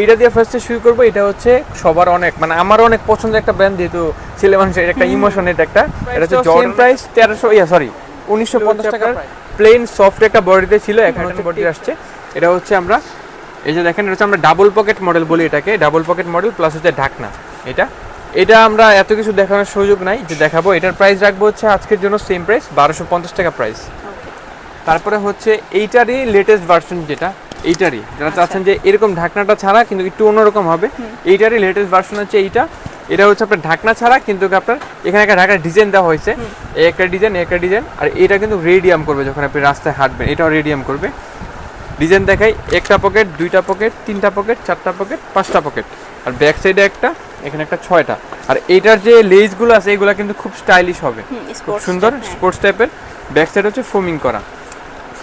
এইটা দিয়ে ফার্স্টে শুরু করব এটা হচ্ছে সবার অনেক মানে আমার অনেক পছন্দের একটা ব্র্যান্ড যেহেতু ছেলে মানুষের একটা ইমোশন এটা একটা এটা হচ্ছে জর্ডান প্রাইস তেরোশো ইয়া সরি উনিশশো পঞ্চাশ টাকার প্লেন সফট একটা বডিতে ছিল এখন হচ্ছে বডি। আসছে। এটা হচ্ছে আমরা এই যে দেখেন এটা হচ্ছে আমরা ডাবল পকেট মডেল বলি এটাকে ডাবল পকেট মডেল প্লাস হচ্ছে ঢাকনা এটা। এটা আমরা এত কিছু দেখানোর সুযোগ নাই যে দেখাবো এটার প্রাইস রাখব হচ্ছে আজকের জন্য সেম প্রাইস বারোশো পঞ্চাশ টাকা প্রাইস তারপরে হচ্ছে এইটারই লেটেস্ট ভার্সন যেটা এইটারই। যারা চাচ্ছেন যে এরকম ঢাকনাটা ছাড়া কিন্তু একটু অন্যরকম হবে। এইটারই লেটেস্ট ভার্সন হচ্ছে এইটা। এটা হচ্ছে আপনার ঢাকনা ছাড়া কিন্তু আপনার এখানে একটা ঢাকার ডিজাইন দেওয়া হয়েছে। একটা ডিজাইন একটা ডিজাইন আর এটা কিন্তু রেডিয়াম করবে যখন আপনি রাস্তায় হাঁটবেন। এটাও রেডিয়াম করবে। ডিজাইন দেখাই একটা পকেট দুইটা পকেট তিনটা পকেট চারটা পকেট পাঁচটা পকেট আর ব্যাক সাইডে একটা এখানে একটা ছয়টা। আর এইটার যে লেসগুলো আছে এগুলো কিন্তু খুব স্টাইলিশ হবে। খুব সুন্দর। স্পোর্টস টাইপের ব্যাক সাইড হচ্ছে ফোমিং করা।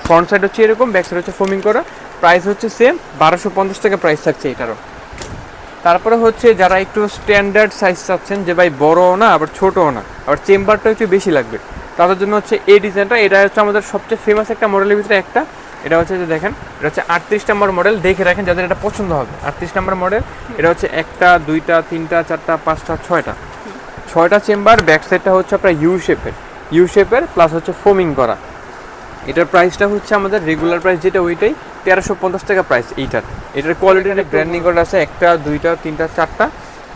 ফ্রন্ট সাইড হচ্ছে এরকম ব্যাক সাইড হচ্ছে ফোমিং করা। প্রাইস হচ্ছে সেম বারোশো পঞ্চাশ টাকা প্রাইস থাকছে এটারও। তারপরে হচ্ছে যারা একটু স্ট্যান্ডার্ড সাইজ চাচ্ছেন, যে ভাই বড়ও না, আবার ছোটও না, আবার চেম্বারটা একটু বেশি লাগবে। তাদের জন্য হচ্ছে এই ডিজাইনটা এটা হচ্ছে আমাদের সবচেয়ে ফেমাস একটা মডেলের ভিতরে একটা। এটা হচ্ছে যে দেখেন, এটা হচ্ছে আটত্রিশ নম্বর মডেল দেখে রাখেন যাদের এটা পছন্দ হবে। আটত্রিশ নম্বর মডেল এটা হচ্ছে একটা, দুইটা, তিনটা, চারটা, পাঁচটা, ছয়টা। ছয়টা চেম্বার ব্যাক সাইডটা হচ্ছে আপনার ইউ শেপের ইউ শেপের প্লাস হচ্ছে ফোমিং করা। এটার প্রাইসটা হচ্ছে আমাদের রেগুলার প্রাইস যেটা ওইটাই তেরোশো পঞ্চাশ টাকা প্রাইস এইটার। এটার কোয়ালিটিটা ব্র্যান্ডিং করা আছে একটা দুইটা তিনটা চারটা।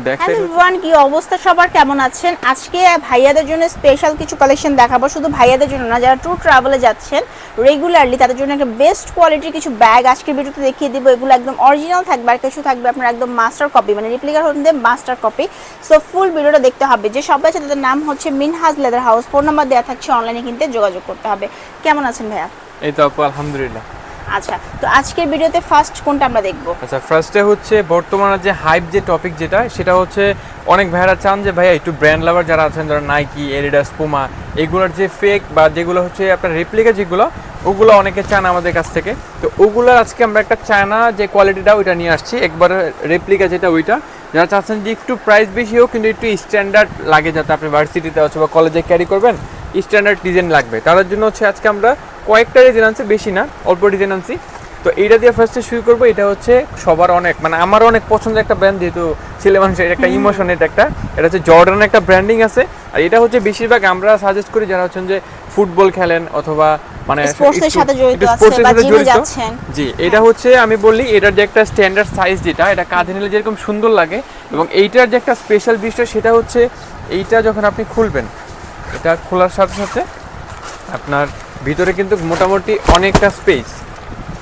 এভরিওয়ান কি অবস্থা সবার? কেমন আছেন? আজকে ভাইয়াদের জন্য স্পেশাল কিছু কালেকশন দেখাবো। শুধু ভাইয়াদের জন্য না যারা ট্যুর ট্রাভেলে যাচ্ছেন রেগুলারলি তাদের জন্য একটা বেস্ট কোয়ালিটির কিছু ব্যাগ আজকের ভিডিওতে দেখিয়ে দিব। এগুলো একদম অরিজিনাল থাকবে আর কিছু থাকবে আপনার একদম মাস্টার কপি মানে রিপ্লিকার হতে মাস্টার কপি সো ফুল ভিডিওটা দেখতে হবে। যে সবাই আছে তাদের নাম হচ্ছে Minhaj leather house phone number দেওয়া থাকছে অনলাইনে কিনতে যোগাযোগ করতে হবে। কেমন আছেন ভাইয়া? এই তো আপু আলহামদুলিল্লাহ। আচ্ছা তো আজকের ভিডিওতে ফার্স্ট কোনটা আমরা দেখব? আচ্ছা ফার্স্টে হচ্ছে বর্তমানে যে হাইপ যে টপিক যেটা, সেটা হচ্ছে অনেক ভাইরা চান যে, ভাইয়া, একটু ব্র্যান্ড লাভার যারা আছেন, যারা নাইকি এরিডাস পুমা এগুলোর যে ফেক বা যেগুলো হচ্ছে আপনার রেপ্লিকা যেগুলো, ওগুলো অনেকে চান আমাদের কাছ থেকে। তো ওগুলো আজকে আমরা একটা চায়না যে কোয়ালিটিটা ওইটা নিয়ে আসছি। একবার রেপ্লিকা যেটা, ওইটা। যারা চাচ্ছেন যে একটু প্রাইস বেশি হোক, কিন্তু একটু স্ট্যান্ডার্ড লাগে যাতে আপনি ভার্সিটিতে অথবা কলেজে ক্যারি করবেন স্ট্যান্ডার্ড ডিজাইন লাগবে। তাদের জন্য হচ্ছে আজকে আমরা কয়েকটা ডিজাইন আনছি বেশি না অল্প ডিজাইন আনছি। তো এইটা দিয়ে ফার্স্টে শুরু করব এটা হচ্ছে সবার অনেক মানে আমার অনেক পছন্দের একটা ব্র্যান্ড যেহেতু ছেলে মানুষের একটা ইমোশন এটা একটা এটা হচ্ছে জর্ডান একটা ব্র্যান্ডিং আছে। আর এটা হচ্ছে বেশিরভাগ আমরা সাজেস্ট করি যারা হচ্ছেন যে ফুটবল খেলেন অথবা মানে এর সাথে জড়িত একটু আছে sports এর বা সাথে জড়িত। জি এটা হচ্ছে আমি বললি এটার যে একটা স্ট্যান্ডার্ড সাইজ যেটা এটা কাঁধে নিলে যেরকম সুন্দর লাগে এবং এইটার যে একটা স্পেশাল বিষয় সেটা হচ্ছে এইটা যখন আপনি খুলবেন এটা খোলার সাথে সাথে আপনার ভিতরে কিন্তু মোটামুটি অনেকটা স্পেস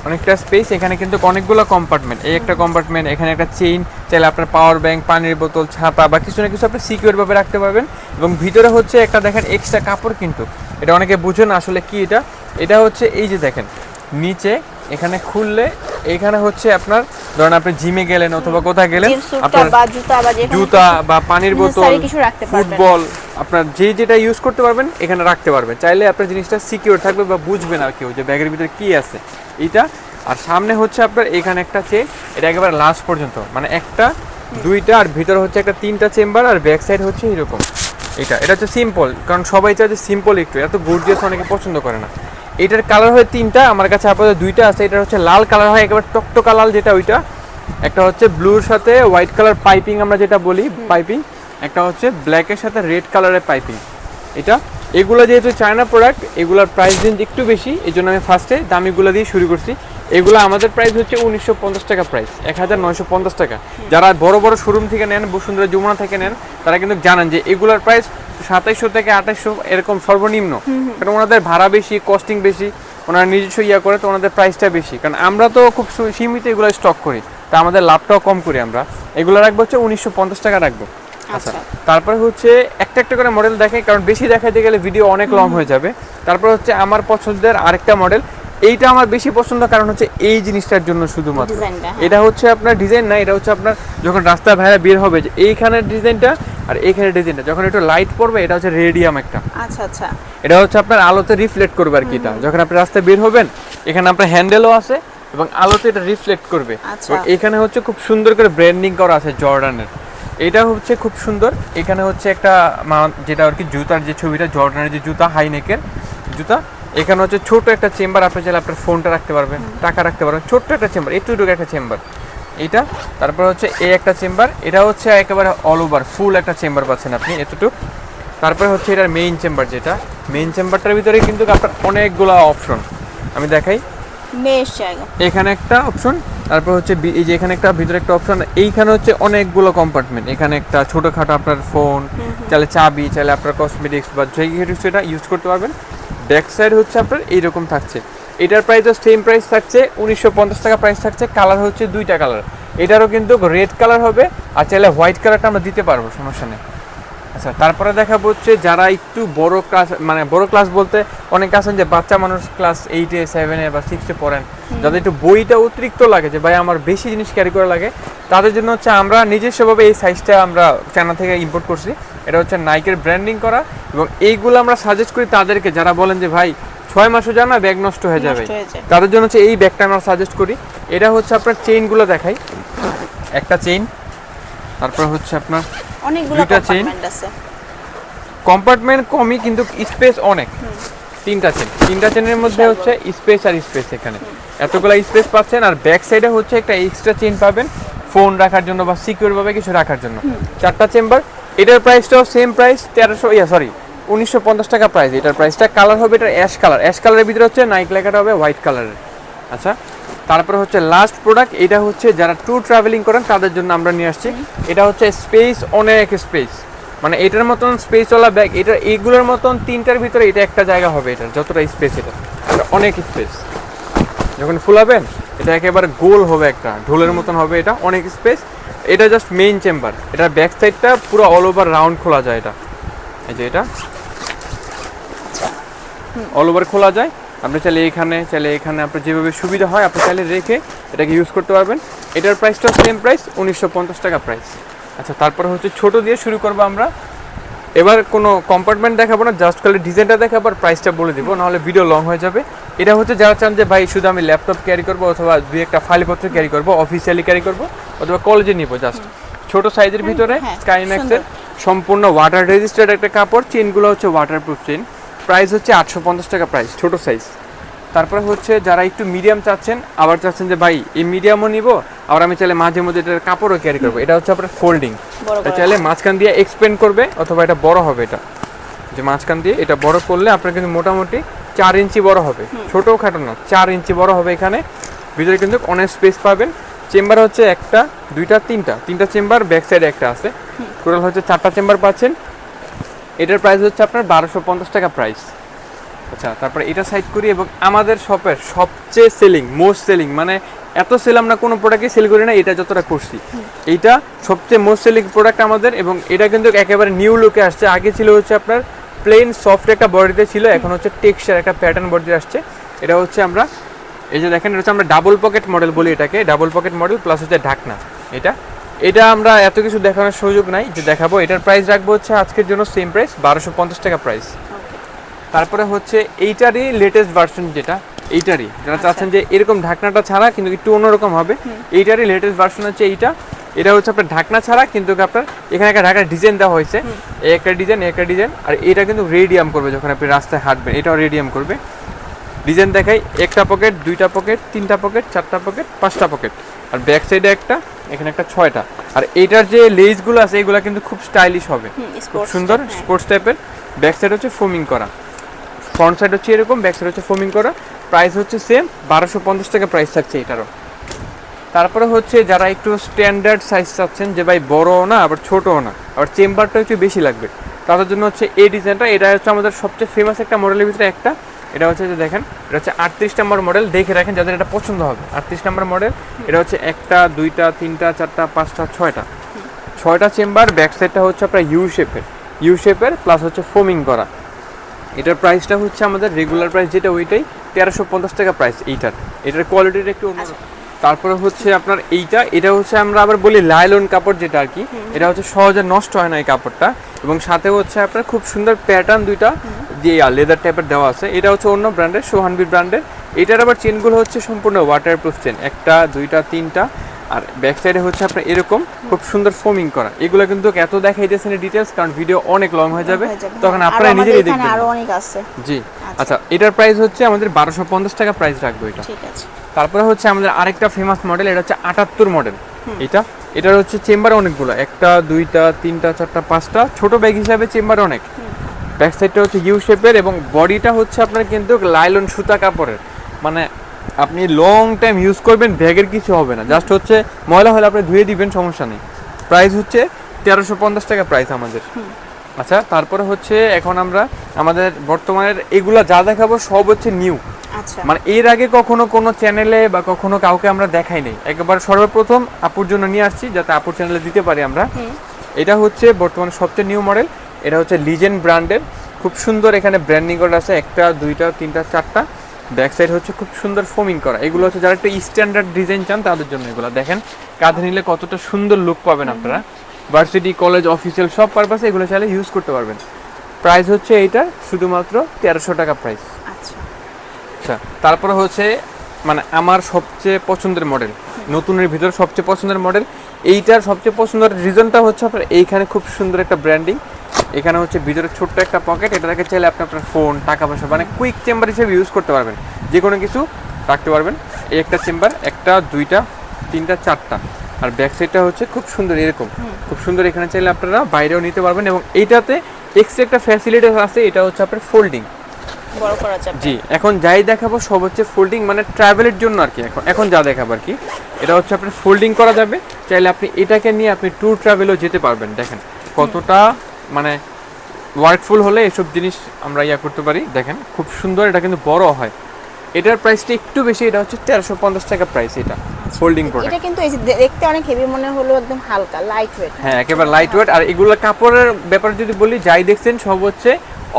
অনেকটা স্পেস এখানে কিন্তু অনেকগুলো কম্পার্টমেন্ট এই একটা কম্পার্টমেন্ট এখানে একটা চেইন চাইলে আপনার পাওয়ার ব্যাংক পানির বোতল ছাপা বা কিছু না কিছু আপনি সিকিউর ভাবে রাখতে পারবেন। এবং ভিতরে হচ্ছে একটা দেখেন এক্সট্রা কাপড় কিন্তু। এটা অনেকে বুঝেন আসলে কি এটা। এটা হচ্ছে এই যে দেখেন নিচে এখানে খুললে এখানে হচ্ছে আপনার ধরেন আপনি জিমে গেলেন অথবা কোথায় গেলেন আপনার জুতা বা পানির বোতল। ফুটবল আপনার যে যেটা ইউজ করতে পারবেন, এখানে রাখতে পারবেন। চাইলে আপনার জিনিসটা সিকিউর থাকবে বা বুঝবে না কেউ যে ব্যাগের ভিতরে কী আছে। এইটা, আর সামনে হচ্ছে আপনার এখানে একটা চেন এটা একেবারে লাস্ট পর্যন্ত। মানে একটা, দুইটা, আর ভিতরে হচ্ছে একটা তিনটা চেম্বার আর ব্যাক সাইড হচ্ছে এরকম। এটা এটা হচ্ছে সিম্পল কারণ সবাই চায় যে সিম্পল একটু। এত গর্জিয়াস অনেকে পছন্দ করে না। এটার কালার হয় তিনটা, আমার কাছে আপাতত দুইটা আছে। এটা হচ্ছে লাল কালার হয়, একেবারে টকটকা লাল যেটা ওইটা। একটা হচ্ছে ব্লুর সাথে হোয়াইট কালার পাইপিং আমরা যেটা বলি পাইপিং একটা হচ্ছে ব্ল্যাকের সাথে রেড কালারের পাইপিং এটা এগুলো যেহেতু চায়না প্রোডাক্ট এগুলোর প্রাইস রেঞ্জ একটু বেশি এই জন্য আমি ফার্স্টে দামিগুলো দিয়ে শুরু করছি। এগুলো আমাদের প্রাইস হচ্ছে উনিশশো পঞ্চাশ টাকা প্রাইস এক হাজার নয়শো পঞ্চাশ টাকা। যারা বড় বড় শোরুম থেকে নেন বসুন্ধরা যমুনা থেকে নেন তারা কিন্তু জানেন যে এগুলোর প্রাইস সাতাইশশো থেকে আঠাইশশো এরকম সর্বনিম্ন। কারণ ওনাদের ভাড়া বেশি কস্টিং বেশি ওনারা নিজস্ব ইয়া করে তো ওনাদের প্রাইসটা বেশি। কারণ আমরা তো খুব সীমিত এগুলো স্টক করি তা আমাদের লাভটাও কম করি আমরা। এগুলো রাখব হচ্ছে উনিশশো পঞ্চাশ টাকা রাখব। আচ্ছা। আচ্ছা। তারপরে হচ্ছে একটা একটা করে মডেল দেখাই কারণ বেশি দেখাইতে গেলে ভিডিও অনেক লং হয়ে যাবে। তারপর হচ্ছে আমার পছন্দের আরেকটা মডেল এইটা আমার বেশি পছন্দ কারণ হচ্ছে এই জিনিসটার জন্য শুধুমাত্র। হ্যাঁ। এটা হচ্ছে আপনার ডিজাইন না এটা হচ্ছে আপনার যখন রাস্তায় ভাইরা বের হবে যে এইখানের ডিজাইনটা আর এইখানের ডিজাইনটা যখন একটু লাইট পড়বে এটা হচ্ছে রেডিয়াম একটা। আচ্ছা আচ্ছা। এটা হচ্ছে আপনার আলোতে রিফ্লেক্ট করবে আর কি এটা। যখন আপনি রাস্তায় বের হবেন এখানে আপনার হ্যান্ডেলও আছে এবং আলোতে এটা রিফ্লেক্ট করবে। আচ্ছা। এখানে হচ্ছে খুব সুন্দর করে ব্র্যান্ডিং করা আছে জর্ডানের এটা হচ্ছে খুব সুন্দর। এখানে হচ্ছে একটা যেটা আর কি জুতার যে ছবিটা জর্ডানের যে জুতা হাই নেকের জুতা এখানে হচ্ছে ছোট একটা চেম্বার আপনি চাইলে আপনার ফোনটা রাখতে পারবেন টাকা রাখতে পারবেন। ছোট্ট একটা চেম্বার একটু একটা চেম্বার। এইটা তারপর হচ্ছে এই একটা চেম্বার এটা হচ্ছে একেবারে অল ওভার ফুল একটা চেম্বার পাচ্ছেন আপনি এতটুকু। তারপরে হচ্ছে এটার মেইন চেম্বার যেটা মেইন চেম্বারটার ভিতরে কিন্তু আপনার অনেকগুলো অপশন আমি দেখাই। বেশ জায়গা। এখানে একটা অপশন তারপর হচ্ছে এই যে এখানে একটা ভিতরে একটা অপশন এইখানে হচ্ছে অনেকগুলো কম্পার্টমেন্ট এখানে একটা ছোটোখাটো আপনার ফোন চাইলে চাবি চাইলে আপনার কসমেটিক্স বা যে কিছু এটা ইউজ করতে পারবেন। ব্যাক সাইড হচ্ছে আপনার এইরকম থাকছে। এটার প্রাইসও সেম প্রাইস থাকছে উনিশশো পঞ্চাশ টাকা প্রাইস থাকছে কালার হচ্ছে দুইটা কালার এটারও কিন্তু রেড কালার হবে আর চাইলে হোয়াইট কালারটা আমরা দিতে পারব সমস্যা নেই। আচ্ছা তারপরে দেখাবো হচ্ছে যারা একটু বড় ক্লাস মানে বড় ক্লাস বলতে অনেক আছেন যে বাচ্চা মানুষ ক্লাস এইটে সেভেনে বা সিক্সে পড়েন। যাদের একটু বইটা অতিরিক্ত লাগে যে ভাই আমার বেশি জিনিস ক্যারি করা লাগে। তাদের জন্য হচ্ছে আমরা নিজস্বভাবে এই সাইজটা আমরা চায়না থেকে ইম্পোর্ট করছি। এটা হচ্ছে নাইকের ব্র্যান্ডিং করা এবং এইগুলো আমরা সাজেস্ট করি তাদেরকে। যারা বলেন যে ভাই ছয় মাসও যান না ব্যাগ নষ্ট হয়ে যাবে। তাদের জন্য হচ্ছে এই ব্যাগটা আমরা সাজেস্ট করি। এটা হচ্ছে আপনার চেইনগুলো দেখাই। একটা চেইন তারপর হচ্ছে আপনার অনেকগুলো। কম্পার্টমেন্ট আছে। কম্পার্টমেন্ট কমই কিন্তু স্পেস অনেক। তিনটা চেন তিনটা চেনের মধ্যে হচ্ছে স্পেস আর স্পেস এখানে। এতগুলো স্পেস পাচ্ছেন আর ব্যাক সাইডে হচ্ছে একটা এক্সট্রা চেন পাবেন ফোন রাখার জন্য বা সিকিউর ভাবে কিছু রাখার জন্য। চারটা চেম্বার এটার প্রাইসটাও সেম প্রাইস তেরোশো ইয়া সরি উনিশশো পঞ্চাশ টাকা প্রাইস এটার প্রাইসটা কালার হবে এটা অ্যাশ কালার অ্যাশ কালারের ভিতরে হচ্ছে নাইক লেখাটা হবে হোয়াইট কালারের আচ্ছা? তারপরে হচ্ছে লাস্ট প্রোডাক্ট এটা হচ্ছে যারা ট্যুর ট্রাভেলিং করেন তাদের জন্য আমরা নিয়ে আসছি। এটা হচ্ছে স্পেস অনেক স্পেস মানে এটার মতন স্পেসওয়ালা ব্যাগ এটা এইগুলোর মতন তিনটার ভিতরে এটা একটা জায়গা হবে এটা যতটা স্পেস এটা। এটা অনেক স্পেস যখন ফুলাবেন এটা একেবারে গোল হবে একটা ঢোলের মতন হবে এটা অনেক স্পেস এটা জাস্ট মেইন চেম্বার এটার ব্যাক সাইডটা পুরো অল ওভার রাউন্ড খোলা যায় এটা। এই যে এটা। অল ওভার খোলা যায়। আপনি চাইলে এখানে চাইলে এখানে আপনার যেভাবে সুবিধা হয় আপনি চাইলে রেখে এটাকে ইউজ করতে পারবেন। এটার প্রাইসটা সেম প্রাইস উনিশশো পঞ্চাশ টাকা প্রাইস আচ্ছা তারপরে হচ্ছে ছোট দিয়ে শুরু করব আমরা। এবার কোনো কম্পার্টমেন্ট দেখাবো না জাস্ট খালি ডিজাইনটা দেখাবো আর প্রাইসটা বলে দিব নাহলে ভিডিও লং হয়ে যাবে। এটা হচ্ছে যারা চান যে ভাই শুধু আমি ল্যাপটপ ক্যারি করব অথবা দুই একটা ফাইলপত্র ক্যারি করব অফিসিয়ালি ক্যারি করব অথবা কলেজে নিব জাস্ট ছোট সাইজের ভিতরে হ্যাঁ, স্কাইম্যাক্সের সম্পূর্ণ ওয়াটার রেজিস্টার্ড একটা কাপড় চেনগুলো হচ্ছে ওয়াটারপ্রুফ চেন প্রাইস হচ্ছে আটশো পঞ্চাশ টাকা প্রাইস ছোট সাইজ তারপরে হচ্ছে যারা একটু মিডিয়াম চাচ্ছেন আবার চাচ্ছেন যে ভাই এই মিডিয়ামও নিব আবার আমি চাইলে মাঝে মধ্যে এটার কাপড়ও ক্যারি করব। এটা হচ্ছে আপনার ফোল্ডিং এটা চাইলে মাঝখান দিয়ে এক্সপেন্ড করবে অথবা এটা বড় হবে এটা। যে মাঝখান দিয়ে এটা বড় করলে আপনার কিন্তু মোটামুটি চার ইঞ্চি বড় হবে। ছোটো খাটো না চার ইঞ্চি বড় হবে এখানে। ভিতরে কিন্তু অনেক স্পেস পাবেন। চেম্বার হচ্ছে একটা দুইটা তিনটা। তিনটা চেম্বার ব্যাক সাইডে একটা আছে। টোটাল হচ্ছে চারটা চেম্বার পাচ্ছেন। এটার প্রাইস হচ্ছে আপনার বারোশো পঞ্চাশ টাকা প্রাইস আচ্ছা তারপরে এটা সাইড করি এবং আমাদের শপের সবচেয়ে সেলিং মোস্ট সেলিং মানে এত সেল আমরা কোনো প্রোডাক্টই সেল করি না, এটা যতটা করছি। এইটা সবচেয়ে মোস্ট সেলিং প্রোডাক্ট আমাদের এবং এটা কিন্তু একেবারে নিউ লুকে আসছে। আগে ছিল হচ্ছে আপনার প্লেন সফট একটা বডিতে ছিল, এখন হচ্ছে টেক্সচার একটা প্যাটার্ন বডিতে আসছে। এটা হচ্ছে আমরা, এই যে দেখেন, এটা হচ্ছে আমরা ডাবল পকেট মডেল বলি এটাকে ডাবল পকেট মডেল প্লাস হচ্ছে ঢাকনা। এটা এটা আমরা এত কিছু দেখানোর সুযোগ নাই যে দেখাবো। এটার প্রাইস রাখব হচ্ছে আজকের জন্য সেম প্রাইস বারোশো পঞ্চাশ টাকা প্রাইস তারপরে হচ্ছে এইটারই লেটেস্ট ভার্সন যেটা এইটারই। যারা চাচ্ছেন যে এরকম ঢাকনাটা ছাড়া কিন্তু একটু অন্যরকম হবে এইটারই লেটেস্ট ভার্সন হচ্ছে এইটা। এটা হচ্ছে আপনার ঢাকনা ছাড়া কিন্তু আপনার এখানে একটা ঢাকার ডিজাইন দেওয়া হয়েছে। একটা ডিজাইন একটা ডিজাইন আর এটা কিন্তু রেডিয়াম করবে যখন আপনি রাস্তায় হাঁটবেন এটাও রেডিয়াম করবে। ডিজাইন দেখাই একটা পকেট দুইটা পকেট তিনটা পকেট চারটা পকেট পাঁচটা পকেট আর ব্যাক সাইডে একটা এখানে একটা ছয়টা। আর এইটার যে লেসগুলো আছে এগুলো কিন্তু খুব স্টাইলিশ হবে। খুব সুন্দর। স্পোর্টস টাইপের ব্যাক সাইড হচ্ছে ফোমিং করা। ফ্রন্ট সাইড হচ্ছে এরকম ব্যাক সাইড হচ্ছে ফোমিং করা। প্রাইস হচ্ছে সেম বারোশো পঞ্চাশ টাকা প্রাইস থাকছে এটারও তারপরে হচ্ছে যারা একটু স্ট্যান্ডার্ড সাইজ চাচ্ছেন যে ভাই বড়ও না আবার ছোটও না আবার চেম্বারটা একটু বেশি লাগবে। তাদের জন্য হচ্ছে এই ডিজাইনটা এটা হচ্ছে আমাদের সবচেয়ে ফেমাস একটা মডেলের ভিতরে একটা। এটা হচ্ছে যে দেখেন, এটা হচ্ছে আটত্রিশ নম্বর মডেল দেখে রাখেন যাদের এটা পছন্দ হবে। আটত্রিশ নম্বর মডেল এটা হচ্ছে একটা, দুইটা, তিনটা, চারটা, পাঁচটা, ছয়টা। ছয়টা চেম্বার ব্যাক সাইডটা হচ্ছে আপনার ইউ শেপের ইউ শেপের প্লাস হচ্ছে ফোমিং করা। এটার প্রাইসটা হচ্ছে আমাদের রেগুলার প্রাইস যেটা ওইটাই তেরোশো পঞ্চাশ টাকা প্রাইস এইটার। এটার কোয়ালিটিটা একটু অন্য তারপরে হচ্ছে আপনার এইটা এটা হচ্ছে আমরা আবার বলি লাইলন কাপড় যেটা আর কি। এটা হচ্ছে সহজে নষ্ট হয় না এই কাপড়টা। এবং সাথে হচ্ছে আপনার খুব সুন্দর প্যাটার্ন দুইটা দিয়ে লেদার টাইপের দেওয়া আছে। এটা হচ্ছে অন্য ব্র্যান্ডের সোহানবি ব্র্যান্ডের এটার আবার চেনগুলো হচ্ছে সম্পূর্ণ ওয়াটারপ্রুফ চেন একটা দুইটা তিনটা। আর ব্যাক সাইডে হচ্ছে আপনার এরকম খুব সুন্দর ফোমিং করা। এগুলো কিন্তু এত দেখাই দেখাইতেছেন ডিটেলস কারণ ভিডিও অনেক লং হয়ে যাবে। তখন। আপনারা নিজেরই এখানে দেখবেন। আরও অনেক আছে। জি। আচ্ছা। এটার প্রাইস হচ্ছে আমাদের বারোশো পঞ্চাশ টাকা প্রাইস রাখব এটা। ঠিক আছে। তারপরে হচ্ছে আমাদের আরেকটা ফেমাস মডেল এটা হচ্ছে আটাত্তর মডেল এটা এটার হচ্ছে চেম্বার অনেকগুলো একটা দুইটা তিনটা চারটা পাঁচটা ছোট ব্যাগ হিসাবে চেম্বার অনেক। ব্যাক সাইডটা হচ্ছে ইউ শেপের এবং বডিটা হচ্ছে আপনার কিন্তু লাইলন সুতা কাপড়ের। মানে আপনি লং টাইম ইউজ করবেন ব্যাগের কিছু হবে না। জাস্ট হচ্ছে ময়লা হলে আপনি ধুয়ে দিবেন সমস্যা নেই। প্রাইস হচ্ছে তেরোশো পঞ্চাশ টাকা প্রাইস আমাদের। আচ্ছা তারপরে হচ্ছে এখন আমরা আমাদের বর্তমানের এগুলা যা দেখাবো সব হচ্ছে নিউ মানে এর আগে কখনো কোনো চ্যানেলে বা কখনো কাউকে আমরা দেখাই নাই। একবার সর্বপ্রথম আপুর জন্য নিয়ে আসছি যাতে আপুর চ্যানেলে দিতে পারি আমরা। এটা হচ্ছে বর্তমানে সবচেয়ে নিউ মডেল এটা হচ্ছে লিজেন্ড ব্র্যান্ডের খুব সুন্দর এখানে ব্র্যান্ডিং করা আছে একটা দুইটা তিনটা চারটা। ব্যাক সাইড হচ্ছে খুব সুন্দর ফোমিং করা। এগুলো হচ্ছে যারা একটা স্ট্যান্ডার্ড ডিজাইন চান তাদের জন্য এগুলো। দেখেন কাঁধে নিলে কতটা সুন্দর লুক পাবেন আপনারা। ভার্সিটি কলেজ অফিসিয়াল সব পারপাসে এগুলো চাইলে ইউজ করতে পারবেন। প্রাইস হচ্ছে এইটা শুধুমাত্র তেরোশো টাকা প্রাইস আচ্ছা। আচ্ছা তারপরে হচ্ছে মানে আমার সবচেয়ে পছন্দের মডেল নতুনের ভিতরে সবচেয়ে পছন্দের মডেল এইটার সবচেয়ে পছন্দের রিজনটা হচ্ছে আপনার এইখানে খুব সুন্দর একটা ব্র্যান্ডিং এখানে হচ্ছে ভিতরে ছোট্ট একটা পকেট এটা রেখে চাইলে আপনি আপনার ফোন টাকা পয়সা মানে কুইক চেম্বার হিসেবে ইউজ করতে পারবেন। যে কোনো কিছু রাখতে পারবেন এই একটা চেম্বার একটা দুইটা তিনটা চারটা। আর ব্যাক সাইডটা হচ্ছে খুব সুন্দর এরকম। খুব সুন্দর এখানে চাইলে আপনারা বাইরেও নিতে পারবেন এবং এইটাতে এক্সট্রা একটা ফ্যাসিলিটি আছে এটা হচ্ছে আপনার ফোল্ডিং বড় করা যাবে। জি এখন যাই দেখাবো সব হচ্ছে ফোল্ডিং মানে ট্রাভেলের জন্য আর কি এখন। এখন যা দেখাবো আর কি। এটা হচ্ছে আপনার ফোল্ডিং করা যাবে। চাইলে আপনি এটাকে নিয়ে আপনি ট্যুর ট্রাভেলও যেতে পারবেন। দেখেন কতটা মানে ওয়ার্কফুল হলে এসব জিনিস আমরা ইয়া করতে পারি। দেখেন খুব সুন্দর এটা কিন্তু বড় হয়। এটার প্রাইসটা একটু বেশি এটা হচ্ছে তেরোশো পঞ্চাশ টাকা প্রাইস এটা ফোল্ডিং প্রোডাক্ট এটা কিন্তু দেখতে অনেক হেভি মনে হলো একদম হালকা লাইট ওয়েট হ্যাঁ একেবারে লাইট ওয়েট আর এগুলো কাপড়ের ব্যাপারে যদি বলি যাই দেখছেন সব হচ্ছে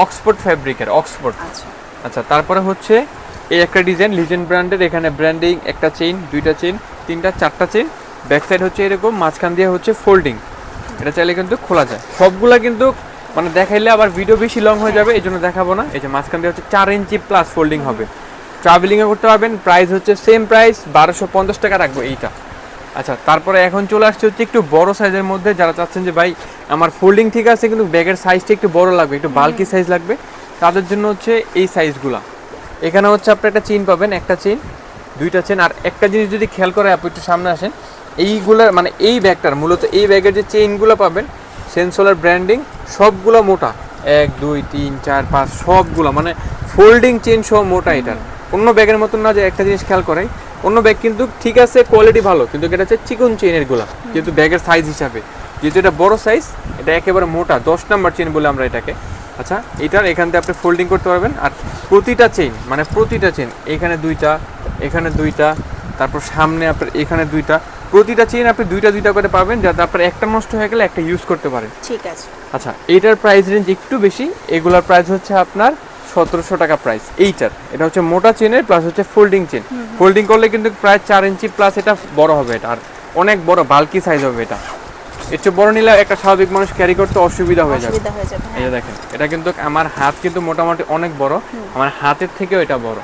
অক্সফোর্ড ফ্যাব্রিকের অক্সফোর্ড আচ্ছা। আচ্ছা তারপরে হচ্ছে এই একটা ডিজাইন লিজেন্ড ব্র্যান্ডের এখানে ব্র্যান্ডিং একটা চেইন দুইটা চেইন তিনটা চারটা চেইন ব্যাক সাইড হচ্ছে এরকম মাঝখান দিয়ে হচ্ছে ফোল্ডিং এটা চাইলে কিন্তু খোলা যায়। সবগুলা কিন্তু মানে দেখাইলে আবার ভিডিও বেশি লং হয়ে যাবে এই জন্য দেখাবো না। এই যে মাঝখান দিয়ে হচ্ছে চার ইঞ্চি প্লাস ফোল্ডিং হবে। ট্রাভেলিংও করতে পারবেন প্রাইস হচ্ছে সেম প্রাইস বারোশো পঞ্চাশ টাকা রাখব এইটা। আচ্ছা তারপরে এখন চলে আসছে হচ্ছে একটু বড় সাইজের মধ্যে। যারা চাচ্ছেন যে ভাই আমার ফোল্ডিং ঠিক আছে কিন্তু ব্যাগের সাইজটা একটু বড় লাগবে একটু বাল্কি সাইজ লাগবে। তাদের জন্য হচ্ছে এই সাইজগুলা এখানে হচ্ছে আপনি একটা চেইন পাবেন একটা চেইন দুইটা চেন আর একটা জিনিস যদি খেয়াল করে আপনি একটু সামনে আসেন এইগুলার মানে এই ব্যাগটার মূলত এই ব্যাগের যে চেইনগুলো পাবেন সেন্সোলার ব্র্যান্ডিং সবগুলো মোটা। এক দুই তিন চার পাঁচ সবগুলো। মানে ফোল্ডিং চেন সব মোটা এটার। অন্য ব্যাগের মতন না যে একটা জিনিস খেয়াল করাই। অন্য ব্যাগ কিন্তু ঠিক আছে কোয়ালিটি ভালো কিন্তু এটা হচ্ছে চিকন চেইনেরগুলা কিন্তু ব্যাগের সাইজ হিসাবে। যেহেতু এটা বড় সাইজ এটা একেবারে মোটা দশ নাম্বার চেইন বলে আমরা এটাকে। আচ্ছা এটার এখান থেকে আপনি ফোল্ডিং করতে পারবেন আর প্রতিটা চেইন মানে প্রতিটা চেইন এখানে দুইটা এখানে দুইটা তারপর সামনে আপনার এখানে দুইটা প্রতিটা চেইন আপনি দুইটা দুইটা করে পাবেন যাতে আপনার একটা নষ্ট হয়ে গেলে একটা ইউজ করতে পারেন। ঠিক আছে। আচ্ছা এটার প্রাইস রেঞ্জ একটু বেশি এগুলার প্রাইস হচ্ছে আপনার সতেরোশো টাকা প্রাইস এইটার। এটা হচ্ছে মোটা চেনের প্লাস হচ্ছে ফোল্ডিং চেন ফোল্ডিং করলে কিন্তু প্রায় চার ইঞ্চি প্লাস এটা বড় হবে এটা। আর অনেক বড় বাল্কি সাইজ হবে এটা। এর চেয়ে বড় নিলে একটা স্বাভাবিক মানুষ ক্যারি করতে অসুবিধা হয়ে যাবে। এই হ্যাঁ যে দেখেন এটা কিন্তু আমার হাত কিন্তু মোটামুটি অনেক বড়। আমার হাতের থেকেও এটা বড়।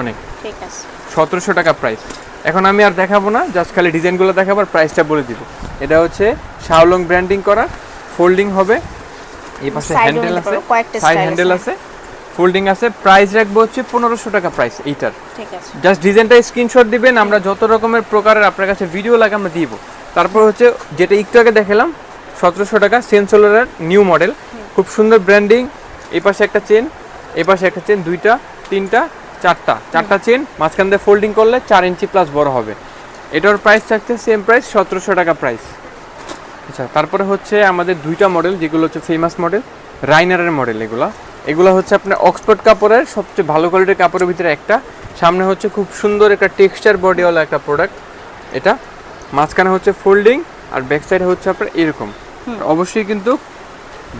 অনেক। ঠিক আছে। সতেরোশো টাকা প্রাইস এখন আমি আর দেখাবো না জাস্ট খালি ডিজাইনগুলো দেখাবো আর প্রাইসটা বলে দিব। এটা হচ্ছে শাওলং ব্র্যান্ডিং করা। ফোল্ডিং হবে। এই পাশে হ্যান্ডেল আছে। সাইড হ্যান্ডেল আছে। ফোল্ডিং আছে। প্রাইস রাখব হচ্ছে পনেরোশো টাকা প্রাইস এইটার। ঠিক আছে। জাস্ট ডিজাইনটা স্ক্রিনশট দিবেন আমরা যত রকমের প্রকারের আপনার কাছে ভিডিও লাগে আমরা দিব। তারপর হচ্ছে যেটা একটু আগে দেখালাম সতেরোশো টাকা সেন্সোলারের নিউ মডেল খুব সুন্দর ব্র্যান্ডিং এই পাশে একটা চেন এই পাশে একটা চেন দুইটা তিনটা চারটা। চারটা চেন মাঝখান দিয়ে ফোল্ডিং করলে চার ইঞ্চি প্লাস বড় হবে। এটার প্রাইস থাকছে সেম প্রাইস সতেরোশো টাকা প্রাইস আচ্ছা তারপরে হচ্ছে আমাদের দুইটা মডেল যেগুলো হচ্ছে ফেমাস মডেল রাইনারের মডেল এগুলো। এগুলো হচ্ছে আপনার অক্সফোর্ড কাপড়ের সবচেয়ে ভালো কোয়ালিটির কাপড়ের ভিতরে একটা। সামনে হচ্ছে খুব সুন্দর একটা টেক্সচার বডিওয়ালা একটা প্রোডাক্ট এটা। মাঝখানে হচ্ছে ফোল্ডিং আর ব্যাক সাইডে হচ্ছে আপনার এরকম। অবশ্যই কিন্তু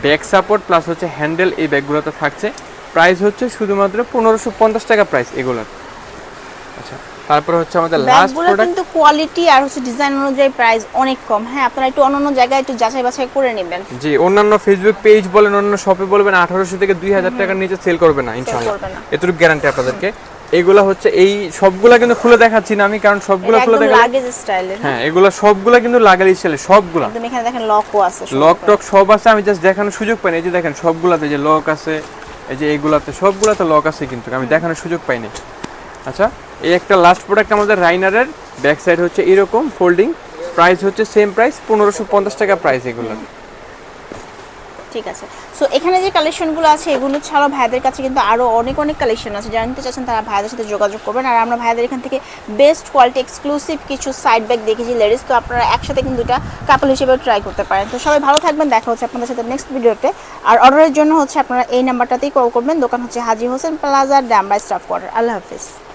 ব্যাক সাপোর্ট প্লাস হচ্ছে হ্যান্ডেল এই ব্যাগগুলোতে থাকছে। প্রাইস হচ্ছে শুধুমাত্র পনেরোশো পঞ্চাশ টাকা প্রাইস এগুলোর। আচ্ছা। তারপরে হচ্ছে আমাদের লাস্ট প্রোডাক্ট কিন্তু কোয়ালিটি আর হচ্ছে ডিজাইন অনুযায়ী প্রাইস অনেক কম। হ্যাঁ আপনারা একটু অন্য অন্য জায়গায় একটু যাচাই বাছাই করে নেবেন। জি অন্যান্য ফেসবুক পেজ বলেন অন্য শপে বলবেন আঠারোশো থেকে দুই হাজার টাকার নিচে সেল করবে না না। এতটুকু গ্যারান্টি আপনাদেরকে। এইগুলা হচ্ছে এই সবগুলা কিন্তু খুলে দেখাচ্ছি না আমি কারণ সবগুলা খুলে দেখা লাগেজ স্টাইলের হ্যাঁ এগুলা সবগুলা কিন্তু লাগালি ছেলে সবগুলা একদম এখানে দেখেন লকও আছে লক টক সব আছে আমি জাস্ট দেখানোর সুযোগ পাইনি। এই যে দেখেন সবগুলাতে যে লক আছে এই যে এইগুলাতে সবগুলাতে লক আছে কিন্তু আমি দেখানোর সুযোগ পাইনি। আচ্ছা এই একটা লাস্ট প্রোডাক্ট আমাদের রাইনারের ব্যাক সাইড হচ্ছে এরকম ফোল্ডিং প্রাইস হচ্ছে সেম প্রাইস পনেরোশো পঞ্চাশ টাকা প্রাইস এগুলো। ঠিক আছে। সো এখানে যে কালেকশনগুলো আছে, এগুলো ছাড়াও ভাইদের কাছে কিন্তু আরও অনেক অনেক কালেকশন আছে। জানতে চাচ্ছেন, তারা ভাইদের সাথে যোগাযোগ করবেন। আর আমরা ভাইদের এখান থেকে বেস্ট কোয়ালিটি এক্সক্লুসিভ কিছু সাইড ব্যাগ দেখেছি লেডিস তো আপনারা একসাথে কিন্তু দুটা কাপল হিসেবে ট্রাই করতে পারেন। তো সবাই ভালো থাকবেন, দেখা হচ্ছে আপনাদের সাথে নেক্সট ভিডিওতে আর অর্ডারের জন্য হচ্ছে আপনারা এই নাম্বারটাতেই কল করবেন। দোকান হচ্ছে Haji Hossain plaza Damra staff quarter আল্লাহ হাফিজ।